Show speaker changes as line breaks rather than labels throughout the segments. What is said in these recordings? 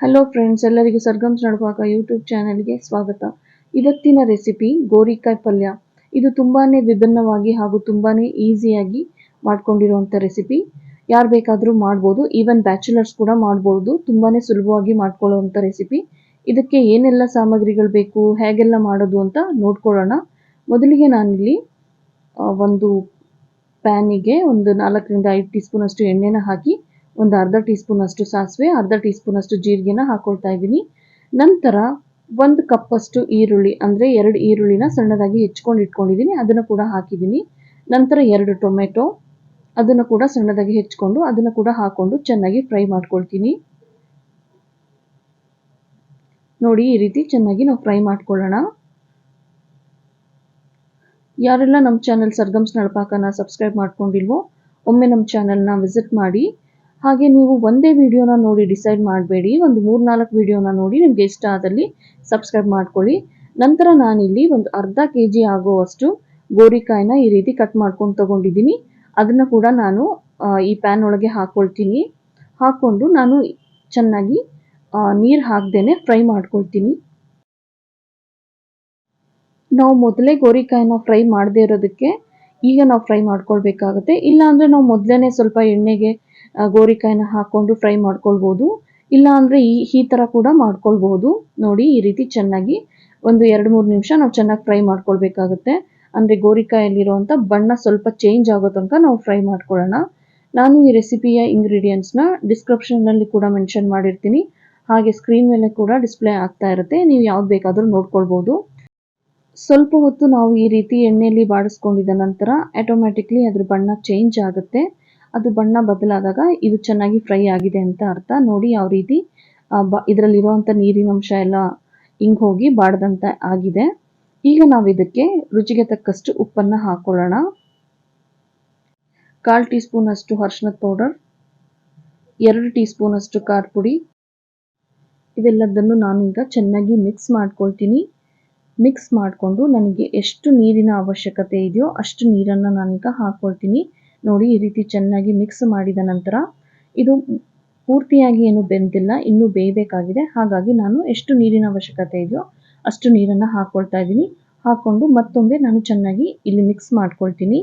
Hello friends ಎಲ್ಲರಿಗೂ ಸರ್ಗಮ್ಸ್ ನಡುವಾಗ YouTube ಚಾನೆಲ್ಗೆ ಸ್ವಾಗತ. ಇವತ್ತಿನ ರೆಸಿಪಿ ಗೋರಿಕಾಯಿ ಪಲ್ಯ. ಇದು ತುಂಬಾ ವಿಭಿನ್ನವಾಗಿ ಹಾಗೂ ತುಂಬಾ ಈಸಿಯಾಗಿ ಮಾಡ್ಕೊಂಡಿರುವಂಥ ರೆಸಿಪಿ ಯಾರು ಬೇಕಾದರೂ ಮಾಡ್ಬೋದು ಈವನ್ ಬ್ಯಾಚುಲರ್ಸ್ ಕೂಡ ಮಾಡ್ಬೋದು ತುಂಬಾ ಸುಲಭವಾಗಿ ಮಾಡ್ಕೊಳ್ಳೋವಂಥ ರೆಸಿಪಿ ಇದಕ್ಕೆ ಏನೆಲ್ಲ ಸಾಮಗ್ರಿಗಳು ಬೇಕು, ಹೇಗೆಲ್ಲ ಮಾಡೋದು ಅಂತ ನೋಡ್ಕೊಳ್ಳೋಣ. ಮೊದಲಿಗೆ ನಾನಿಲ್ಲಿ ಒಂದು ಪ್ಯಾನಿಗೆ ಒಂದು ನಾಲ್ಕರಿಂದ ಐದು ಟೀ ಸ್ಪೂನಷ್ಟು ಎಣ್ಣೆನ ಹಾಕಿ ಒಂದು ಅರ್ಧ ಟೀ ಸ್ಪೂನಷ್ಟು ಸಾಸಿವೆ, ಅರ್ಧ ಟೀ ಸ್ಪೂನಷ್ಟು ಜೀರಿಗೆನ ಹಾಕೊಳ್ತಾ ಇದ್ದೀನಿ. ನಂತರ ಒಂದು ಕಪ್ಪಷ್ಟು ಈರುಳ್ಳಿ, ಅಂದರೆ ಎರಡು ಈರುಳ್ಳಿನ ಸಣ್ಣದಾಗಿ ಹೆಚ್ಕೊಂಡು ಇಟ್ಕೊಂಡಿದ್ದೀನಿ. ಅದನ್ನು ಕೂಡ ಹಾಕಿದ್ದೀನಿ. ನಂತರ ಎರಡು ಟೊಮೆಟೊ, ಅದನ್ನು ಕೂಡ ಸಣ್ಣದಾಗಿ ಹೆಚ್ಕೊಂಡು ಅದನ್ನು ಕೂಡ ಹಾಕೊಂಡು ಚೆನ್ನಾಗಿ ಫ್ರೈ ಮಾಡ್ಕೊಳ್ತೀನಿ. ನೋಡಿ, ಈ ರೀತಿ ಚೆನ್ನಾಗಿ ನಾವು ಫ್ರೈ ಮಾಡ್ಕೊಳ್ಳೋಣ. ಯಾರೆಲ್ಲ ನಮ್ಮ ಚಾನಲ್ ಸರ್ಗಮ್ಸ್ ನಳಪಾಕನ ಸಬ್ಸ್ಕ್ರೈಬ್ ಮಾಡ್ಕೊಂಡಿಲ್ವೋ, ಒಮ್ಮೆ ನಮ್ಮ ಚಾನಲ್ನ ವಿಸಿಟ್ ಮಾಡಿ. ಹಾಗೆ ನೀವು ಒಂದೇ ವಿಡಿಯೋನ ನೋಡಿ ಡಿಸೈಡ್ ಮಾಡಬೇಡಿ. ಒಂದು ಮೂರು ನಾಲ್ಕು ವಿಡಿಯೋನ ನೋಡಿ ನಿಮಗೆ ಇಷ್ಟ ಆದಲ್ಲಿ ಸಬ್ಸ್ಕ್ರೈಬ್ ಮಾಡ್ಕೊಳ್ಳಿ. ನಂತರ ನಾನಿಲ್ಲಿ ಒಂದು ಅರ್ಧ ಕೆ ಜಿ ಆಗುವಷ್ಟು ಗೋರಿಕಾಯಿನ ಈ ರೀತಿ ಕಟ್ ಮಾಡ್ಕೊಂಡು ತಗೊಂಡಿದ್ದೀನಿ. ಅದನ್ನು ಕೂಡ ನಾನು ಈ ಪ್ಯಾನ್ ಒಳಗೆ ಹಾಕ್ಕೊಳ್ತೀನಿ ಹಾಕ್ಕೊಂಡು ನಾನು ಚೆನ್ನಾಗಿ ನೀರು ಹಾಕ್ದೇ ಫ್ರೈ ಮಾಡ್ಕೊಳ್ತೀನಿ. ನಾವು ಮೊದಲೇ ಗೋರಿಕಾಯಿನ ಫ್ರೈ ಮಾಡದೇ ಇರೋದಕ್ಕೆ ಈಗ ನಾವು ಫ್ರೈ ಮಾಡ್ಕೊಳ್ಬೇಕಾಗುತ್ತೆ. ಇಲ್ಲಾಂದರೆ ನಾವು ಮೊದಲೇ ಸ್ವಲ್ಪ ಎಣ್ಣೆಗೆ ಗೋರಿಕಾಯಿನ ಹಾಕ್ಕೊಂಡು ಫ್ರೈ ಮಾಡ್ಕೊಳ್ಬೋದು. ಇಲ್ಲಾಂದರೆ ಈ ಈ ಥರ ಕೂಡ ಮಾಡ್ಕೊಳ್ಬೋದು. ನೋಡಿ, ಈ ರೀತಿ ಚೆನ್ನಾಗಿ ಒಂದು ಎರಡು ಮೂರು ನಿಮಿಷ ನಾವು ಚೆನ್ನಾಗಿ ಫ್ರೈ ಮಾಡ್ಕೊಳ್ಬೇಕಾಗುತ್ತೆ. ಅಂದರೆ ಗೋರಿಕಾಯಲ್ಲಿರುವಂಥ ಬಣ್ಣ ಸ್ವಲ್ಪ ಚೇಂಜ್ ಆಗೋ ತನಕ ನಾವು ಫ್ರೈ ಮಾಡ್ಕೊಳ್ಳೋಣ. ನಾನು ಈ ರೆಸಿಪಿಯ ಇಂಗ್ರೀಡಿಯೆಂಟ್ಸ್ನ ಡಿಸ್ಕ್ರಿಪ್ಷನ್ನಲ್ಲಿ ಕೂಡ ಮೆನ್ಷನ್ ಮಾಡಿರ್ತೀನಿ. ಹಾಗೆ ಸ್ಕ್ರೀನ್ ಮೇಲೆ ಕೂಡ ಡಿಸ್ಪ್ಲೇ ಆಗ್ತಾ ಇರುತ್ತೆ. ನೀವು ಯಾವ್ದು ಬೇಕಾದರೂ ನೋಡ್ಕೊಳ್ಬೋದು. ಸ್ವಲ್ಪ ಹೊತ್ತು ನಾವು ಈ ರೀತಿ ಎಣ್ಣೆಯಲ್ಲಿ ಬಾಡಿಸ್ಕೊಂಡಿದ ನಂತರ ಆಟೋಮ್ಯಾಟಿಕ್ಲಿ ಅದ್ರ ಬಣ್ಣ ಚೇಂಜ್ ಆಗುತ್ತೆ. ಅದು ಬಣ್ಣ ಬದಲಾದಾಗ ಇದು ಚೆನ್ನಾಗಿ ಫ್ರೈ ಆಗಿದೆ ಅಂತ ಅರ್ಥ. ನೋಡಿ ಯಾವ ರೀತಿ ಬ ಇದರಲ್ಲಿರುವಂಥ ನೀರಿನ ಅಂಶ ಎಲ್ಲ ಹಿಂಗೆ ಹೋಗಿ ಬಾಡ್ದಂತ ಆಗಿದೆ. ಈಗ ನಾವು ಇದಕ್ಕೆ ರುಚಿಗೆ ತಕ್ಕಷ್ಟು ಉಪ್ಪನ್ನು ಹಾಕೊಳ್ಳೋಣ. ಕಾಲು ಟೀ ಸ್ಪೂನ್ ಅಷ್ಟು ಅರ್ಶಿನದ ಪೌಡರ್, ಎರಡು ಟೀ ಸ್ಪೂನ್ ಅಷ್ಟು ಖಾರ ಪುಡಿ. ಇವೆಲ್ಲದನ್ನು ನಾನು ಈಗ ಚೆನ್ನಾಗಿ ಮಿಕ್ಸ್ ಮಾಡ್ಕೊಳ್ತೀನಿ. ಮಿಕ್ಸ್ ಮಾಡಿಕೊಂಡು ನನಗೆ ಎಷ್ಟು ನೀರಿನ ಅವಶ್ಯಕತೆ ಇದೆಯೋ ಅಷ್ಟು ನೀರನ್ನು ನಾನೀಗ ಹಾಕ್ಕೊಳ್ತೀನಿ ನೋಡಿ, ಈ ರೀತಿ ಚೆನ್ನಾಗಿ ಮಿಕ್ಸ್ ಮಾಡಿದ ನಂತರ ಇದು ಪೂರ್ತಿಯಾಗಿ ಏನು ಬೆಂದಿಲ್ಲ, ಇನ್ನೂ ಬೇಯಬೇಕಾಗಿದೆ. ಹಾಗಾಗಿ ನಾನು ಎಷ್ಟು ನೀರಿನ ಅವಶ್ಯಕತೆ ಇದೆಯೋ ಅಷ್ಟು ನೀರನ್ನು ಹಾಕ್ಕೊಳ್ತಾ ಇದ್ದೀನಿ. ಹಾಕ್ಕೊಂಡು ಮತ್ತೊಮ್ಮೆ ನಾನು ಚೆನ್ನಾಗಿ ಇಲ್ಲಿ ಮಿಕ್ಸ್ ಮಾಡ್ಕೊಳ್ತೀನಿ.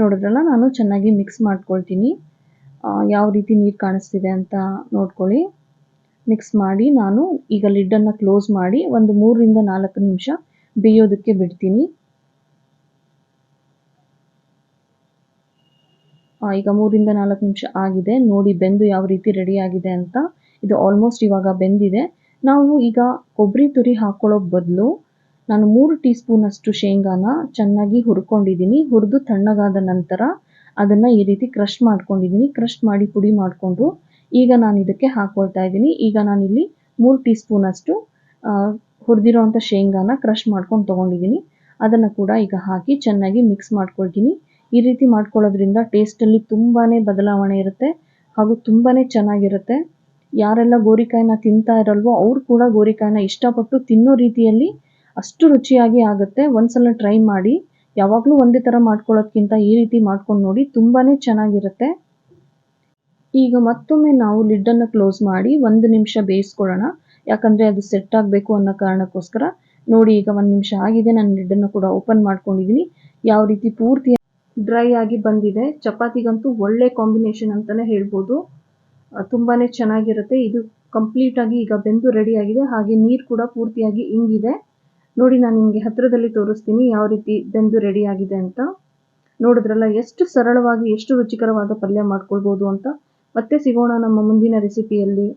ನೋಡಿದ್ರಲ್ಲ, ನಾನು ಚೆನ್ನಾಗಿ ಮಿಕ್ಸ್ ಮಾಡ್ಕೊಳ್ತೀನಿ. ಯಾವ ರೀತಿ ನೀರು ಕಾಣಿಸ್ತಿದೆ ಅಂತ ನೋಡ್ಕೊಳ್ಳಿ. ಮಿಕ್ಸ್ ಮಾಡಿ ನಾನು ಈಗ ಲಿಡ್ಡನ್ನು ಕ್ಲೋಸ್ ಮಾಡಿ ಒಂದು ಮೂರರಿಂದ ನಾಲ್ಕು ನಿಮಿಷ ಬೇಯೋದಕ್ಕೆ ಬಿಡ್ತೀನಿ. ಈಗ ಮೂರಿಂದ ನಾಲ್ಕು ನಿಮಿಷ ಆಗಿದೆ. ನೋಡಿ ಬೆಂದು ಯಾವ ರೀತಿ ರೆಡಿ ಆಗಿದೆ ಅಂತ. ಇದು ಆಲ್ಮೋಸ್ಟ್ ಇವಾಗ ಬೆಂದಿದೆ. ನಾವು ಈಗ ಕೊಬ್ಬರಿ ತುರಿ ಹಾಕೊಳ್ಳೋ ಬದಲು ನಾನು ಮೂರು ಟೀ ಸ್ಪೂನಷ್ಟು ಶೇಂಗಾನ ಚೆನ್ನಾಗಿ ಹುರ್ಕೊಂಡಿದ್ದೀನಿ. ಹುರಿದು ತಣ್ಣಗಾದ ನಂತರ ಅದನ್ನು ಈ ರೀತಿ ಕ್ರಷ್ ಮಾಡ್ಕೊಂಡಿದ್ದೀನಿ. ಕ್ರಷ್ ಮಾಡಿ ಪುಡಿ ಮಾಡಿಕೊಂಡು ಈಗ ನಾನು ಇದಕ್ಕೆ ಹಾಕ್ಕೊಳ್ತಾ ಇದ್ದೀನಿ. ಈಗ ನಾನಿಲ್ಲಿ ಮೂರು ಟೀ ಸ್ಪೂನಷ್ಟು ಹುರಿದಿರೋವಂಥ ಶೇಂಗಾನ ಕ್ರಷ್ ಮಾಡ್ಕೊಂಡು ತೊಗೊಂಡಿದ್ದೀನಿ. ಅದನ್ನು ಕೂಡ ಈಗ ಹಾಕಿ ಚೆನ್ನಾಗಿ ಮಿಕ್ಸ್ ಮಾಡ್ಕೊಳ್ತೀನಿ. ಈ ರೀತಿ ಮಾಡ್ಕೊಳ್ಳೋದ್ರಿಂದ ಟೇಸ್ಟಲ್ಲಿ ತುಂಬಾ ಬದಲಾವಣೆ ಇರುತ್ತೆ ಹಾಗೂ ತುಂಬಾ ಚೆನ್ನಾಗಿರುತ್ತೆ. ಯಾರೆಲ್ಲ ಗೋರಿಕಾಯಿನ ತಿಂತಾ ಇರಲ್ವೋ ಅವ್ರು ಕೂಡ ಗೋರಿಕಾಯಿನ ಇಷ್ಟಪಟ್ಟು ತಿನ್ನೋ ರೀತಿಯಲ್ಲಿ ಅಷ್ಟು ರುಚಿಯಾಗಿ ಆಗುತ್ತೆ. ಒಂದ್ಸಲ ಟ್ರೈ ಮಾಡಿ, ಯಾವಾಗಲೂ ಒಂದೇ ಥರ ಮಾಡ್ಕೊಳ್ಳೋದ್ಕಿಂತ ಈ ರೀತಿ ಮಾಡ್ಕೊಂಡು ನೋಡಿ ತುಂಬಾ ಚೆನ್ನಾಗಿರುತ್ತೆ. ಈಗ ಮತ್ತೊಮ್ಮೆ ನಾವು ಲಿಡ್ಡನ್ನು ಕ್ಲೋಸ್ ಮಾಡಿ ಒಂದು ನಿಮಿಷ ಬೇಯಿಸ್ಕೊಳ್ಳೋಣ. ಯಾಕಂದರೆ ಅದು ಸೆಟ್ ಆಗಬೇಕು ಅನ್ನೋ ಕಾರಣಕ್ಕೋಸ್ಕರ. ನೋಡಿ, ಈಗ ಒಂದು ನಿಮಿಷ ಆಗಿದೆ, ನಾನು ಲಿಡ್ಡನ್ನು ಕೂಡ ಓಪನ್ ಮಾಡ್ಕೊಂಡಿದ್ದೀನಿ ಯಾವ ರೀತಿ ಪೂರ್ತಿ ಡ್ರೈ ಆಗಿ ಬಂದಿದೆ. ಚಪಾತಿಗಂತೂ ಒಳ್ಳೆ ಕಾಂಬಿನೇಷನ್ ಅಂತಲೇ ಹೇಳ್ಬೋದು. ತುಂಬಾ ಚೆನ್ನಾಗಿರುತ್ತೆ. ಇದು ಕಂಪ್ಲೀಟ್ ಆಗಿ ಈಗ ಬೆಂದು ರೆಡಿ ಆಗಿದೆ. ಹಾಗೆ ನೀರು ಕೂಡ ಪೂರ್ತಿಯಾಗಿ ಇಂಗಿದೆ. ನೋಡಿ, ನಾನು ನಿಮಗೆ ಹತ್ತಿರದಲ್ಲಿ ತೋರಿಸ್ತೀನಿ ಯಾವ ರೀತಿ ಬೆಂದು ರೆಡಿ ಆಗಿದೆ ಅಂತ. ನೋಡಿದ್ರಲ್ಲ, ಎಷ್ಟು ಸರಳವಾಗಿ, ಎಷ್ಟು ರುಚಿಕರವಾದ ಪಲ್ಯ ಮಾಡ್ಕೊಳ್ಬೋದು ಅಂತ. ಮತ್ತೆ ಸಿಗೋಣ ನಮ್ಮ ಮುಂದಿನ ರೆಸಿಪಿಯಲ್ಲಿ